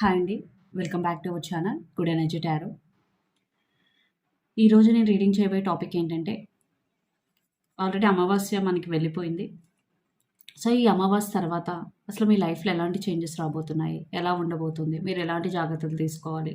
Hi అండి. Welcome back to our channel. Good energy tarot. ఈరోజు నేను రీడింగ్ చేయబోయే టాపిక్ ఏంటంటే ఆల్రెడీ అమావాస్య మనకి వెళ్ళిపోయింది. సో ఈ అమావాస్య తర్వాత అసలు మీ లైఫ్లో ఎలాంటి చేంజెస్ రాబోతున్నాయి? ఎలా ఉండబోతుంది? మీరు ఎలాంటి జాగ్రత్తలు తీసుకోవాలి?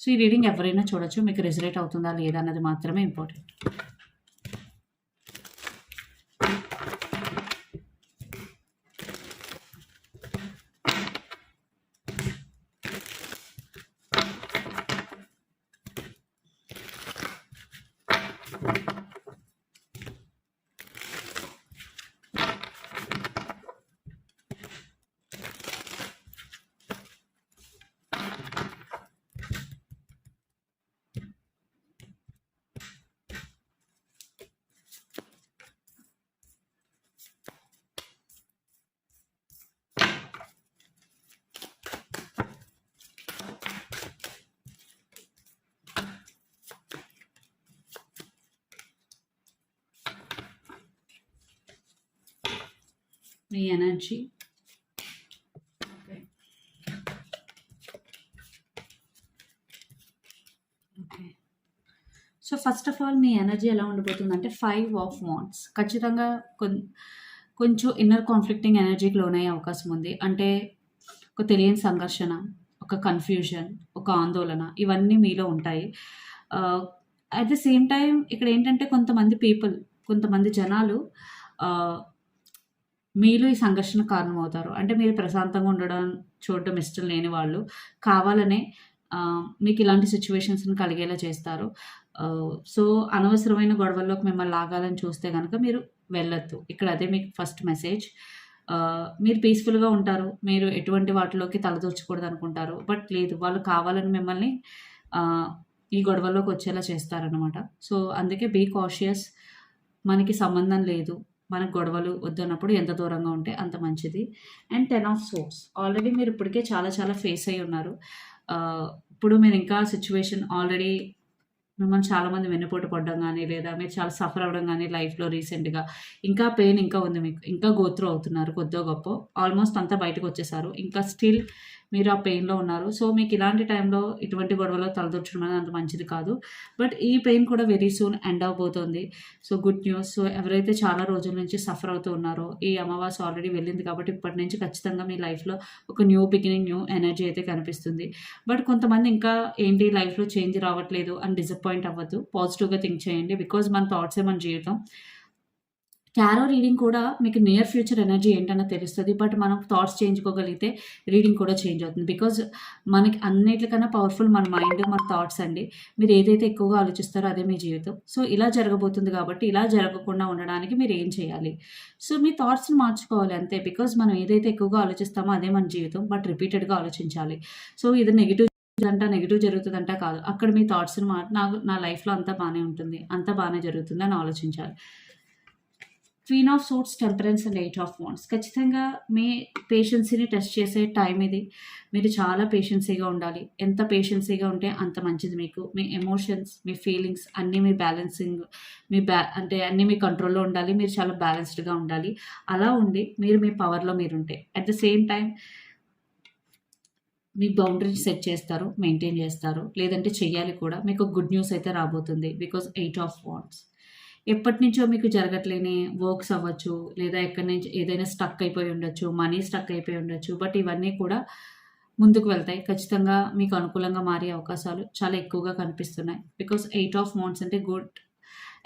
సో ఈ రీడింగ్ ఎవరైనా చూడొచ్చు మీకు రిజలేట్ అవుతుందా లేదా అన్నది మాత్రమే important me energy okay so first of all me energy ఎలా ఉండిపోతుంది అంటే ఫైవ్ ఆఫ్ వాంట్స్ ఖచ్చితంగా కొన్ కొంచెం ఇన్నర్ కాన్ఫ్లిక్టింగ్ ఎనర్జీకి లోనయ్యే అవకాశం ఉంది. అంటే ఒక తెలియని సంఘర్షణ ఒక కన్ఫ్యూజన్ ఒక ఆందోళన ఇవన్నీ మీలో ఉంటాయి. అట్ ద సేమ్ టైం ఇక్కడ ఏంటంటే కొంతమంది పీపుల్ కొంతమంది జనాలు uh, మీలో ఈ సంఘర్షణ కారణమవుతారు. అంటే మీరు ప్రశాంతంగా ఉండడం చూడడం ఇష్టం లేని వాళ్ళు కావాలనే మీకు ఇలాంటి సిచ్యువేషన్స్ని కలిగేలా చేస్తారు. సో అనవసరమైన గొడవల్లోకి మిమ్మల్ని లాగాలని చూస్తే కనుక మీరు వెళ్ళొద్దు. ఇక్కడ అదే మీకు ఫస్ట్ మెసేజ్. మీరు పీస్ఫుల్గా ఉంటారు. మీరు ఎటువంటి వాటిలోకి తలదూర్చకూడదు అనుకుంటారు. బట్ లేదు వాళ్ళు కావాలని మిమ్మల్ని ఈ గొడవల్లోకి వచ్చేలా చేస్తారనమాట సో అందుకే బీ కాషియస్. మనకి సంబంధం లేదు. మనకు గొడవలు వద్దన్నప్పుడు ఎంత దూరంగా ఉంటే అంత మంచిది. And ten of swords. Already మీరు ఇప్పటికే చాలా చాలా ఫేస్ అయి ఉన్నారు. ఇప్పుడు మీరు ఇంకా సిచ్యువేషన్ ఆల్రెడీ మిమ్మల్ని చాలామంది వెన్నుపోటు పడడం కానీ లేదా మీరు చాలా సఫర్ అవ్వడం కానీ లైఫ్లో రీసెంట్గా ఇంకా పెయిన్ ఇంకా ఉంది మీకు ఇంకా గోత్రూ అవుతున్నారు కొద్దిగా గొప్ప. ఆల్మోస్ట్ అంతా బయటకు వచ్చేసారు. ఇంకా స్టిల్ మీరు ఆ పెయిన్లో ఉన్నారు. సో మీకు ఇలాంటి టైంలో ఇటువంటి గొడవలో తలదొచ్చడం అనేది అంత మంచిది కాదు. బట్ ఈ పెయిన్ కూడా వెరీ సూన్ ఎండ్ అవబోతోంది. సో గుడ్ న్యూస్ సో ఎవరైతే చాలా రోజుల నుంచి సఫర్ అవుతూ ఉన్నారో ఈ అమావాస్య ఆల్రెడీ వెళ్ళింది కాబట్టి ఇప్పటి నుంచి ఖచ్చితంగా మీ లైఫ్లో ఒక న్యూ బిగినింగ్ న్యూ ఎనర్జీ అయితే కనిపిస్తుంది. బట్ కొంతమంది ఇంకా ఏంటి లైఫ్లో చేంజ్ రావట్లేదు అని డిసప్పాయింట్ అవ్వద్దు. పాజిటివ్గా థింక్ చేయండి. బికాజ్ మన థాట్సే మన జీవితం. టారో రీడింగ్ కూడా మీకు నియర్ ఫ్యూచర్ ఎనర్జీ ఏంటన్నా తెలుస్తుంది బట్ మనం థాట్స్ చేయించుకోగలిగితే రీడింగ్ కూడా చేంజ్ అవుతుంది. బికాజ్ మనకి అన్నిటికన్నా పవర్ఫుల్ మన మైండ్ మన థాట్స్ అండి. మీరు ఏదైతే ఎక్కువగా ఆలోచిస్తారో అదే మీ జీవితం. సో ఇలా జరగబోతుంది కాబట్టి ఇలా జరగకుండా ఉండడానికి మీరు ఏం చేయాలి? సో మీ థాట్స్ని మార్చుకోవాలి అంతే. బికాజ్ మనం ఏదైతే ఎక్కువగా ఆలోచిస్తామో అదే మన జీవితం బట్ రిపీటెడ్గా ఆలోచించాలి. సో ఇది నెగిటివ్ అంట నెగిటివ్ జరుగుతుందంట కాదు. అక్కడ మీ థాట్స్ని మా నాకు నా లైఫ్లో అంతా బాగానే ఉంటుంది. అంతా బాగానే జరుగుతుంది అని ఆలోచించాలి. Queen of swords temperance and eight of wands ఖచ్చితంగా మీ పేషెన్సీని టెస్ట్ చేసే టైం ఇది. మీరు చాలా పేషెన్సీగా ఉండాలి. ఎంత పేషెన్సీగా ఉంటే అంత మంచిది మీకు. మీ ఎమోషన్స్ మీ ఫీలింగ్స్ అన్నీ మీ బ్యాలెన్సింగ్ మీ బ్యా అంటే అన్నీ మీ కంట్రోల్లో ఉండాలి. మీరు చాలా బ్యాలెన్స్డ్గా ఉండాలి. అలా ఉండి మీరు మీ పవర్లో మీరు ఉంటే. అట్ ద సేమ్ టైం మీ బౌండరీస్ సెట్ చేస్తారు మెయింటైన్ చేస్తారు. లేదంటే చెయ్యాలి కూడా. మీకు గుడ్ న్యూస్ అయితే రాబోతుంది. బికాస్ ఎయిట్ ఆఫ్ వాన్స్ ఎప్పటి నుంచో మీకు జరగట్లేని వర్క్స్ అవ్వచ్చు లేదా ఎక్కడి నుంచి ఏదైనా స్టక్ అయిపోయి ఉండొచ్చు మనీ స్టక్ అయిపోయి ఉండొచ్చు బట్ ఇవన్నీ కూడా ముందుకు వెళ్తాయి. ఖచ్చితంగా మీకు అనుకూలంగా మారే అవకాశాలు చాలా ఎక్కువగా కనిపిస్తున్నాయి. బికాస్ ఎయిట్ ఆఫ్ మౌంట్స్ అంటే good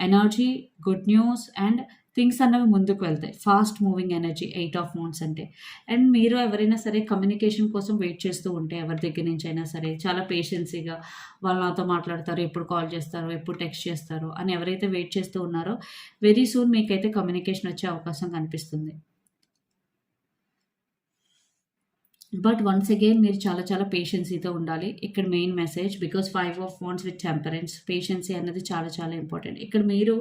energy good news and things అన్నవి ముందుకు వెళ్తాయి. Fast moving energy eight of wands అంటే. అండ్ మీరు ఎవరైనా సరే కమ్యూనికేషన్ కోసం వెయిట్ చేస్తూ ఉంటే ఎవరి దగ్గర నుంచి అయినా సరే చాలా పేషెన్సీగా వాళ్ళు నాతో మాట్లాడతారు ఎప్పుడు కాల్ చేస్తారు ఎప్పుడు టెక్స్ట్ చేస్తారు అని ఎవరైతే వెయిట్ చేస్తూ ఉన్నారో వెరీ సూన్ మీకైతే కమ్యూనికేషన్ వచ్చే అవకాశం కనిపిస్తుంది. బట్ వన్స్ అగైన్ మీరు చాలా చాలా పేషెన్సీతో ఉండాలి. ఇక్కడ main message because five of phones with temperance patience అనేది చాలా చాలా ఇంపార్టెంట్ ఇక్కడ మీరు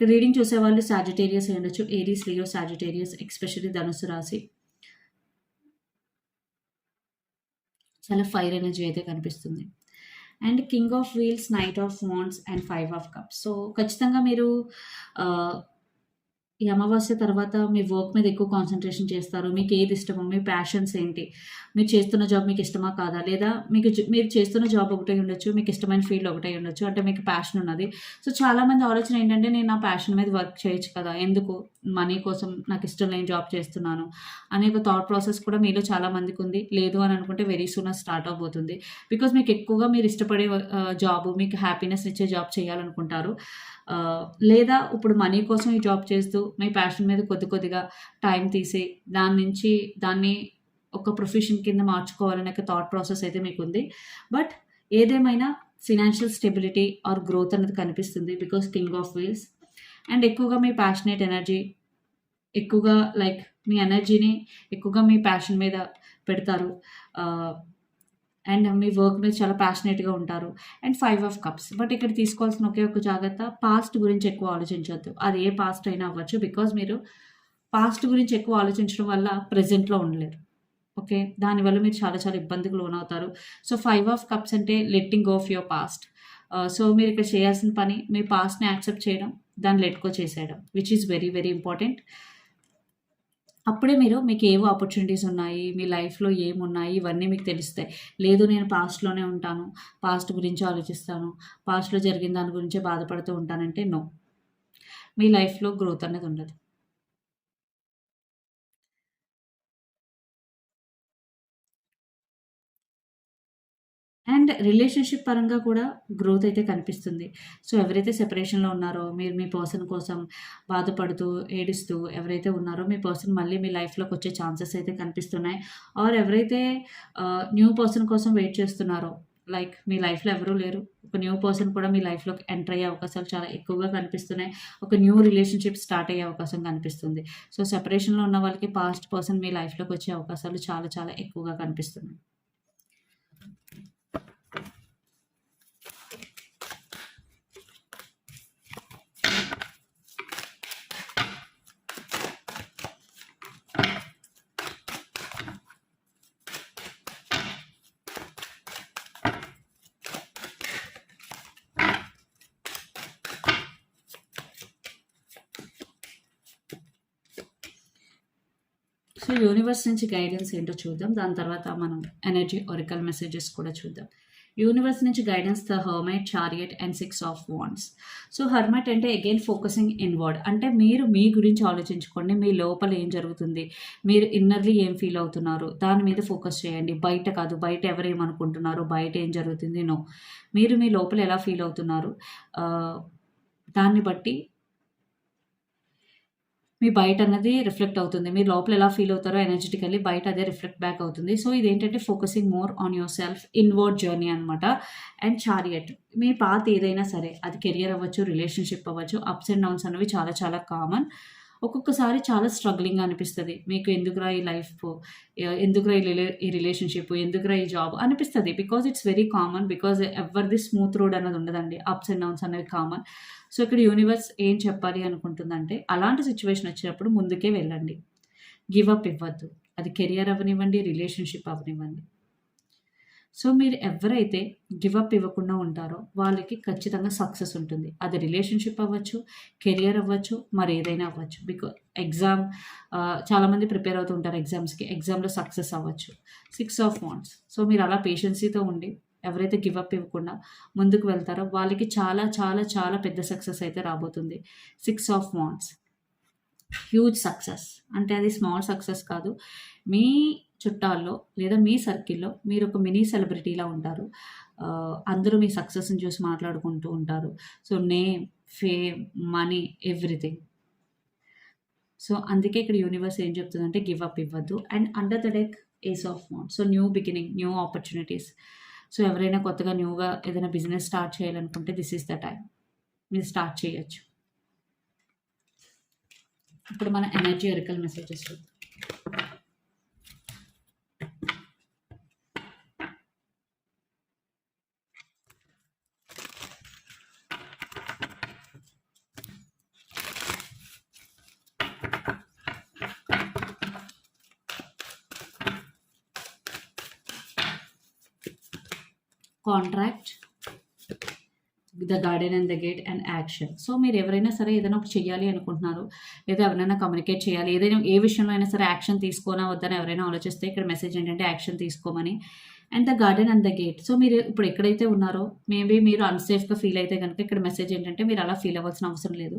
ఇక్కడ రీడింగ్ చూసేవాళ్ళు సాజిటేరియస్ అయి ఉండొచ్చు. ఏరీస్ లియో సాజిటేరియస్ ఎక్స్పెషల్లీ ధనుసు రాశి. చాలా ఫైర్ ఎనర్జీ అయితే కనిపిస్తుంది. And king of wheels knight of wands and five of cups so ఖచ్చితంగా మీరు uh, ఈ అమావాస్య తర్వాత మీ వర్క్ మీద ఎక్కువ కాన్సన్ట్రేషన్ చేస్తారు. మీకు ఏది ఇష్టమో మీ ప్యాషన్స్ ఏంటి? మీరు చేస్తున్న జాబ్ మీకు ఇష్టమా కాదా? లేదా మీకు మీరు చేస్తున్న జాబ్ ఒకటే ఉండొచ్చు మీకు ఇష్టమైన ఫీల్డ్ ఒకటే ఉండొచ్చు అంటే మీకు ప్యాషన్ ఉన్నది. సో చాలామంది ఆలోచన ఏంటంటే నేను నా ప్యాషన్ మీద వర్క్ చేయొచ్చు కదా ఎందుకు? మనీ కోసం నాకు ఇష్టం లేని జాబ్ చేస్తున్నాను అనే ఒక థాట్ ప్రాసెస్ కూడా మీలో చాలా మందికి ఉంది. లేదు అని అనుకుంటే వెరీ సూన్ స్టార్ట్ అవబోతుంది. బికాజ్ మీకు ఎక్కువగా మీరు ఇష్టపడే జాబ్ మీకు హ్యాపీనెస్ ఇచ్చే జాబ్ చేయాలనుకుంటారు. లేదా ఇప్పుడు మనీ కోసం ఈ జాబ్ చేస్తూ మీ ప్యాషన్ మీద కొద్ది కొద్దిగా టైం తీసి దాని నుంచి దాన్ని ఒక ప్రొఫెషన్ కింద మార్చుకోవాలనే ఒక థాట్ ప్రాసెస్ అయితే మీకు ఉంది బట్ ఏదేమైనా ఫినాన్షియల్ స్టెబిలిటీ ఆర్ గ్రోత్ అనేది కనిపిస్తుంది బికాస్ కింగ్ ఆఫ్ వీల్స్ అండ్ ఎక్కువగా మీ ప్యాషనేట్ ఎనర్జీ ఎక్కువగా లైక్ మీ ఎనర్జీని ఎక్కువగా మీ ప్యాషన్ మీద పెడతారు. అండ్ మీ వర్క్ మీద చాలా ప్యాషనేట్గా ఉంటారు. And five of cups but ఇక్కడ తీసుకోవాల్సిన ఒకే ఒక జాగ్రత్త పాస్ట్ గురించి ఎక్కువ ఆలోచించవద్దు అది ఏ పాస్ట్ అయినా అవ్వచ్చు బికాజ్ మీరు పాస్ట్ గురించి ఎక్కువ ఆలోచించడం వల్ల ప్రజెంట్లో ఉండలేరు. ఓకే దానివల్ల మీరు చాలా చాలా ఇబ్బందికి లోనవుతారు. సో ఫైవ్ ఆఫ్ కప్స్ అంటే letting off your past so మీరు ఇక్కడ చేయాల్సిన పని మీ పాస్ట్ని యాక్సెప్ట్ చేయడం దాన్ని లెట్కో చేసేయడం which is very very important అప్పుడే మీరు మీకు ఏవో ఆపర్చునిటీస్ ఉన్నాయి మీ లైఫ్లో ఏమున్నాయి ఇవన్నీ మీకు తెలుస్తాయి లేదు నేను పాస్ట్లోనే ఉంటాను పాస్ట్ గురించి ఆలోచిస్తాను పాస్ట్లో జరిగిన దాని గురించే బాధపడుతూ ఉంటానంటే నో మీ లైఫ్లో గ్రోత్ అనేది ఉండదు. అండ్ రిలేషన్షిప్ పరంగా కూడా గ్రోత్ అయితే కనిపిస్తుంది. సో ఎవరైతే సెపరేషన్లో ఉన్నారో మీరు మీ పర్సన్ కోసం బాధపడుతూ ఏడుస్తూ ఎవరైతే ఉన్నారో మీ పర్సన్ మళ్ళీ మీ లైఫ్లోకి వచ్చే ఛాన్సెస్ అయితే కనిపిస్తున్నాయి. ఆర్ ఎవరైతే న్యూ పర్సన్ కోసం వెయిట్ చేస్తున్నారో లైక్ మీ లైఫ్లో ఎవరూ లేరు. ఒక న్యూ పర్సన్ కూడా మీ లైఫ్లోకి ఎంటర్ అయ్యే అవకాశాలు చాలా ఎక్కువగా కనిపిస్తున్నాయి. ఒక న్యూ రిలేషన్షిప్ స్టార్ట్ అయ్యే అవకాశం కనిపిస్తుంది. సో సెపరేషన్లో ఉన్న వాళ్ళకి పాస్ట్ పర్సన్ మీ లైఫ్లోకి వచ్చే అవకాశాలు చాలా చాలా ఎక్కువగా కనిపిస్తున్నాయి. సో యూనివర్స్ నుంచి గైడెన్స్ ఏంటో చూద్దాం. దాని తర్వాత మనం ఎనర్జీ ఒరికల్ మెసేజెస్ కూడా చూద్దాం. యూనివర్స్ నుంచి guidance the hermit chariot and six of wands so hermit అంటే అగైన్ ఫోకసింగ్ ఇన్వర్డ్ అంటే మీరు మీ గురించి ఆలోచించుకోండి. మీ లోపల ఏం జరుగుతుంది? మీరు ఇన్నర్లీ ఏం ఫీల్ అవుతున్నారు? దాని మీద ఫోకస్ చేయండి. బయట కాదు బయట ఎవరు ఏమనుకుంటున్నారు బయట ఏం జరుగుతుంది? నో మీరు మీ లోపల ఎలా ఫీల్ అవుతున్నారు? దాన్ని బట్టి మీ బయట అన్నది రిఫ్లెక్ట్ అవుతుంది. మీరు లోపల ఎలా ఫీల్ అవుతారో ఎనర్జెటికల్లీ బయట అదే రిఫ్లెక్ట్ బ్యాక్ అవుతుంది. సో ఇదేంటంటే focusing more on your self inward journey అనమాట అండ్ చారియట్ మీ పాత ఏదైనా సరే అది కెరియర్ అవ్వచ్చు రిలేషన్షిప్ అవ్వచ్చు అప్స్ అండ్ డౌన్స్ అనేవి చాలా చాలా కామన్ ఒక్కొక్కసారి చాలా స్ట్రగ్లింగ్ అనిపిస్తుంది. మీకు ఎందుకురా ఈ లైఫ్? ఎందుకురా ఈ రిలే ఈ రిలేషన్షిప్? ఎందుకురా ఈ జాబ్? అనిపిస్తుంది. Because it's very common. Because ఎవరిది స్మూత్ రోడ్ అన్నది ఉండదండి. అప్స్ అండ్ డౌన్స్ అనేవి కామన్. సో ఇక్కడ యూనివర్స్ ఏం చెప్పాలి అనుకుంటుందంటే అలాంటి సిచ్యువేషన్ వచ్చినప్పుడు ముందుకే వెళ్ళండి. గివ్ అప్ ఇవ్వద్దు. అది కెరియర్ అవ్వనివ్వండి రిలేషన్షిప్ అవ్వనివ్వండి. సో మీరు ఎవరైతే గివప్ ఇవ్వకుండా ఉంటారో వాళ్ళకి ఖచ్చితంగా సక్సెస్ ఉంటుంది. అది రిలేషన్షిప్ అవ్వచ్చు కెరియర్ అవ్వచ్చు మరి ఏదైనా అవ్వచ్చు. బికాజ్ ఎగ్జామ్ చాలామంది ప్రిపేర్ అవుతూ ఉంటారు ఎగ్జామ్స్కి ఎగ్జామ్లో సక్సెస్ అవ్వచ్చు. సిక్స్ ఆఫ్ వాంట్స్ సో మీరు అలా పేషెన్సీతో ఉండి ఎవరైతే గివప్ ఇవ్వకుండా ముందుకు వెళ్తారో వాళ్ళకి చాలా చాలా చాలా పెద్ద సక్సెస్ అయితే రాబోతుంది. Six of wands huge success అంటే అది స్మాల్ సక్సెస్ కాదు. మీ చుట్టాల్లో లేదా మీ సర్కిల్లో మీరు ఒక మినీ సెలబ్రిటీలా ఉంటారు. అందరూ మీ సక్సెస్ని చూసి మాట్లాడుకుంటూ ఉంటారు. So name fame money everything so అందుకే ఇక్కడ యూనివర్స్ ఏం చెప్తుందంటే గివ్ అప్ ఇవ్వద్దు. And under the deck ace of wands so new beginning new opportunities so ఎవరైనా కొత్తగా న్యూగా ఏదైనా బిజినెస్ స్టార్ట్ చేయాలనుకుంటే దిస్ ఈస్ ద టైం మీరు స్టార్ట్ చేయొచ్చు. ఇప్పుడు మన ఎనర్జీ ఎరికల్ మెసేజెస్ చూద్దాం contract the garden and the gate and action so మీరు ఎవరైనా సరే ఏదైనా ఒకటి చేయాలి అనుకుంటున్నారు లేదా ఎవరైనా కమ్యూనికేట్ చేయాలి ఏదైనా ఏ విషయంలో అయినా సరే యాక్షన్ తీసుకోనా వద్దని ఎవరైనా ఆలోచిస్తే ఇక్కడ మెసేజ్ ఏంటంటే యాక్షన్ తీసుకోమని. And the garden and the gate. So మీరు ఇప్పుడు ఎక్కడైతే ఉన్నారో మేబీ మీరు అన్సేఫ్గా ఫీల్ అయితే కనుక ఇక్కడ మెసేజ్ ఏంటంటే మీరు అలా ఫీల్ అవ్వాల్సిన అవసరం లేదు.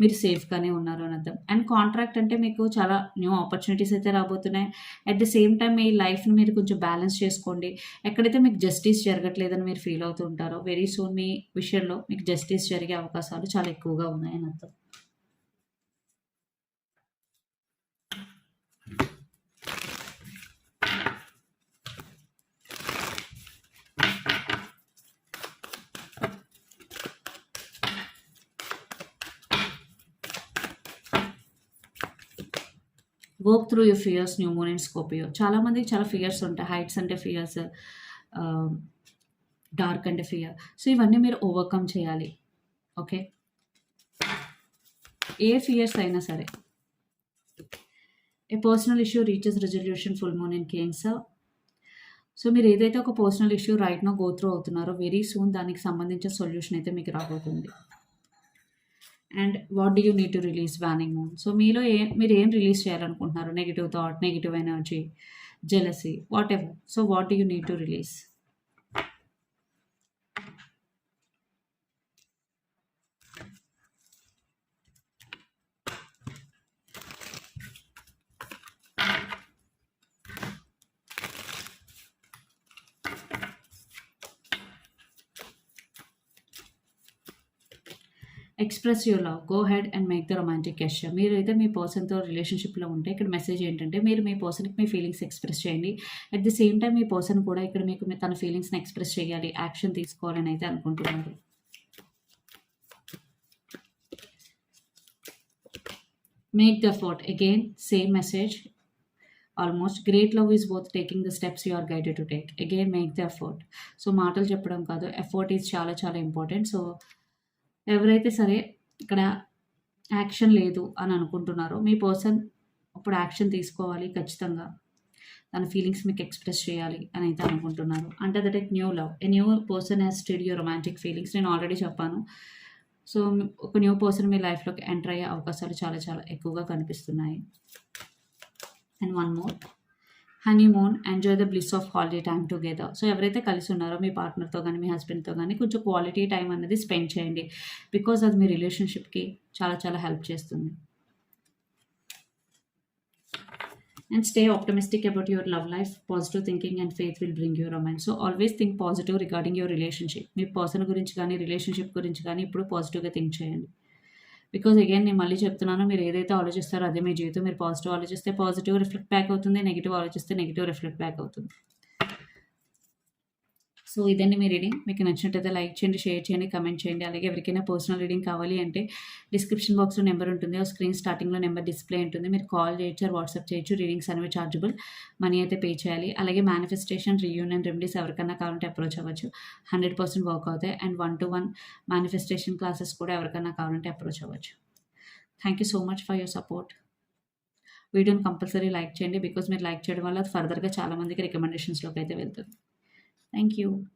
మీరు సేఫ్గానే ఉన్నారు అని అర్థం. అండ్ కాంట్రాక్ట్ అంటే మీకు చాలా న్యూ ఆపర్చునిటీస్ అయితే రాబోతున్నాయి. అట్ ద సేమ్ టైం మీ లైఫ్ని మీరు కొంచెం బ్యాలెన్స్ చేసుకోండి. ఎక్కడైతే మీకు జస్టిస్ జరగట్లేదని మీరు ఫీల్ అవుతుంటారో వెరీ సూన్ మీ విషయంలో మీకు జస్టిస్ జరిగే అవకాశాలు చాలా ఎక్కువగా ఉన్నాయని అర్థం. Work through your fears new moon and Scorpio చాలామందికి చాలా ఫియర్స్ ఉంటాయి. హైట్స్ అంటే ఫియర్స్ డార్క్ um, అంటే ఫియర్ సో ఇవన్నీ మీరు ఓవర్కమ్ చేయాలి. ఓకే ఏ ఫియర్స్ అయినా సరే. A personal issue reaches resolution full moon in cancer so మీరు ఏదైతే ఒక personal issue right now go through అవుతున్నారో వెరీ సూన్ దానికి సంబంధించిన సొల్యూషన్ అయితే మీకు రాబోతుంది. And what do you need to release waning moon so మీలో ఏ మీరు ఏం రిలీజ్ చేయాలనుకుంటున్నారు? Negative thought negative energy jealousy whatever so what do you need to release express your love go ahead and make the romantic gesture మీరు అయితే మీ పర్సన్తో రిలేషన్షిప్లో ఉంటే ఇక్కడ మెసేజ్ ఏంటంటే మీరు మీ పర్సన్కి మీ ఫీలింగ్స్ ఎక్స్ప్రెస్ చేయండి. అట్ ది సేమ్ టైం మీ పర్సన్ కూడా ఇక్కడ మీకు తన ఫీలింగ్స్ని ఎక్స్ప్రెస్ చేయాలి. యాక్షన్ తీసుకోవాలని అయితే అనుకుంటున్నారు. Make the effort again same message almost great love is both taking the steps you are guided to take again make the effort so మాటలు చెప్పడం కాదు. ఎఫర్ట్ ఈజ్ చాలా చాలా ఇంపార్టెంట్ సో ఎవరైతే సరే ఇక్కడ యాక్షన్ లేదు అని అనుకుంటున్నారో మీ పర్సన్ అప్పుడు యాక్షన్ తీసుకోవాలి ఖచ్చితంగా. తన ఫీలింగ్స్ మీకు ఎక్స్ప్రెస్ చేయాలి అని అయితే అనుకుంటున్నారు. అంటే that it new love a new person has stirred your romantic feelings నేను ఆల్రెడీ చెప్పాను. సో ఒక న్యూ పర్సన్ మీ లైఫ్లోకి ఎంటర్ అయ్యే అవకాశాలు చాలా చాలా ఎక్కువగా కనిపిస్తున్నాయి. And one more honeymoon enjoy the bliss of holiday time together so ఎవరైతే కలిసి ఉన్నారో మీ పార్ట్నర్తో కానీ మీ హస్బెండ్తో కానీ కొంచెం క్వాలిటీ టైం అనేది స్పెండ్ చేయండి. బికాజ్ అది మీ రిలేషన్షిప్కి చాలా చాలా హెల్ప్ చేస్తుంది. And stay optimistic about your love life positive thinking and faith will bring your romance so always think positive regarding your relationship me person గురించి కానీ రిలేషన్షిప్ గురించి కానీ ఇప్పుడు పాజిటివ్గా థింక్ చేయండి. బికాజ్ అగైన్ నేను మళ్ళీ చెప్తున్నాను మీరు ఏదైతే ఆలోచిస్తారో అదే మీ జీవితం. మీరు పాజిటివ్ ఆలోచిస్తే పాజిటివ్ రిఫ్లెక్ట్ బ్యాక్ అవుతుంది నెగిటివ్ ఆలోచిస్తే నెగిటివ్ రిఫ్లెక్ట్ బ్యాక్ అవుతుంది. సో ఇదండి మీ రీడింగ్. మీకు నచ్చినట్టయితే లైక్ చేయండి షేర్ చేయండి కమెంట్ చేయండి. అలాగే ఎవరికైనా పర్సనల్ రీడింగ్ కావాలి అంటే డిస్క్రిప్షన్ బాక్స్లో నెంబర్ ఉంటుంది. ఆ స్క్రీన్ స్టార్టింగ్లో నెంబర్ డిస్ప్లే ఉంటుంది. మీరు కాల్ చేయొచ్చు వాట్సాప్ చేయొచ్చు. రీడింగ్స్ అనేవి చార్జబుల్. మనీ అయితే పే చేయాలి. అలాగే మేనిఫెస్టేషన్ రీయూనియన్ రెమెడీస్ ఎవరికైనా కావాలంటే అప్రోచ్ అవ్వచ్చు. హండ్రెడ్ పర్సెంట్ వర్క్ అవుతాయి. And one to one manifestation classes కూడా ఎవరికైనా కావాలంటే అప్రోచ్ అవ్వచ్చు. Thank you so much for your support వీడియోని కంపల్సరీ లైక్ చేయండి. బికాజ్ మీరు లైక్ చేయడం వల్ల ఫర్దర్గా చాలామందికి రికమెండేషన్స్లోకి అయితే వెళ్తుంది. Thank you.